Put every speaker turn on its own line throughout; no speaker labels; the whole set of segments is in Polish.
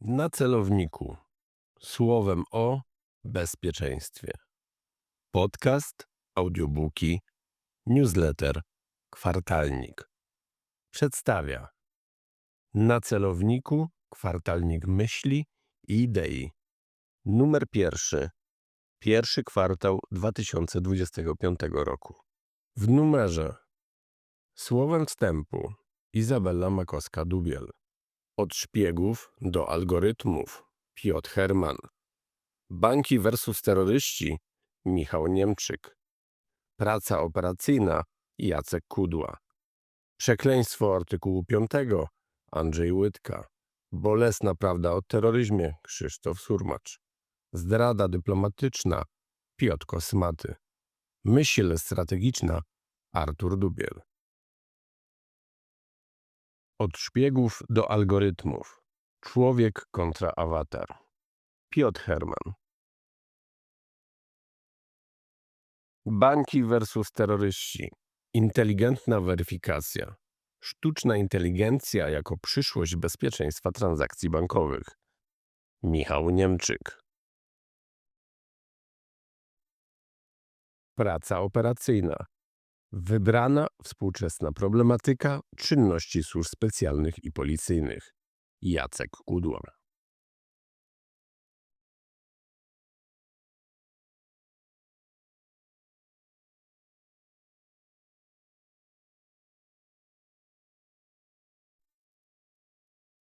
Na celowniku. Słowem o bezpieczeństwie. Podcast, audiobooki, newsletter, kwartalnik. Przedstawia. Na celowniku kwartalnik myśli i idei. Numer pierwszy. Pierwszy kwartał 2025 roku. W numerze. Słowem wstępu Izabela Makowska-Dubiel. Od szpiegów do algorytmów Piotr Herman. Banki versus terroryści Michał Niemczyk. Praca operacyjna Jacek Kudła. Przekleństwo artykułu 5 Andrzej Łydka. Bolesna prawda o terroryzmie Krzysztof Surmacz. Zdrada dyplomatyczna Piotr Kosmaty. Myśl strategiczna Artur Dubiel. Od szpiegów do algorytmów. Człowiek kontra awatar. Piotr Herman. Banki versus terroryści. Inteligentna weryfikacja. Sztuczna inteligencja jako przyszłość bezpieczeństwa transakcji bankowych. Michał Niemczyk. Praca operacyjna. Wybrana współczesna problematyka czynności służb specjalnych i policyjnych. Jacek Kudła.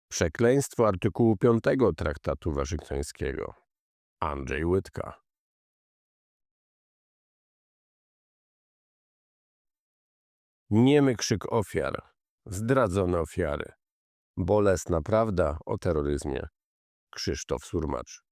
Przekleństwo artykułu 5 Traktatu Waszyngtońskiego. Andrzej Łydka. Niemy krzyk ofiar, zdradzone ofiary. Bolesna prawda o terroryzmie. Krzysztof Surmacz.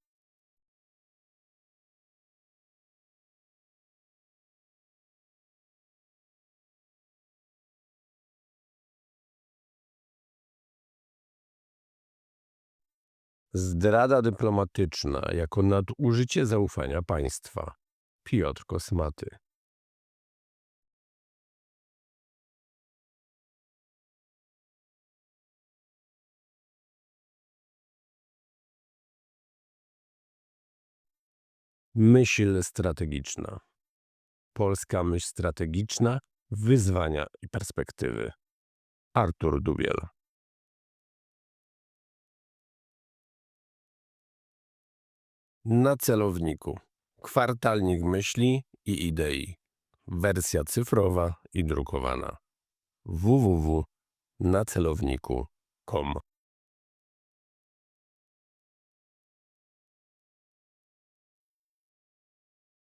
Zdrada dyplomatyczna jako nadużycie zaufania państwa. Piotr Kosmaty. Myśl strategiczna. Polska myśl strategiczna, wyzwania i perspektywy. Artur Dubiel. Na celowniku. Kwartalnik myśli i idei. Wersja cyfrowa i drukowana. www.nacelowniku.com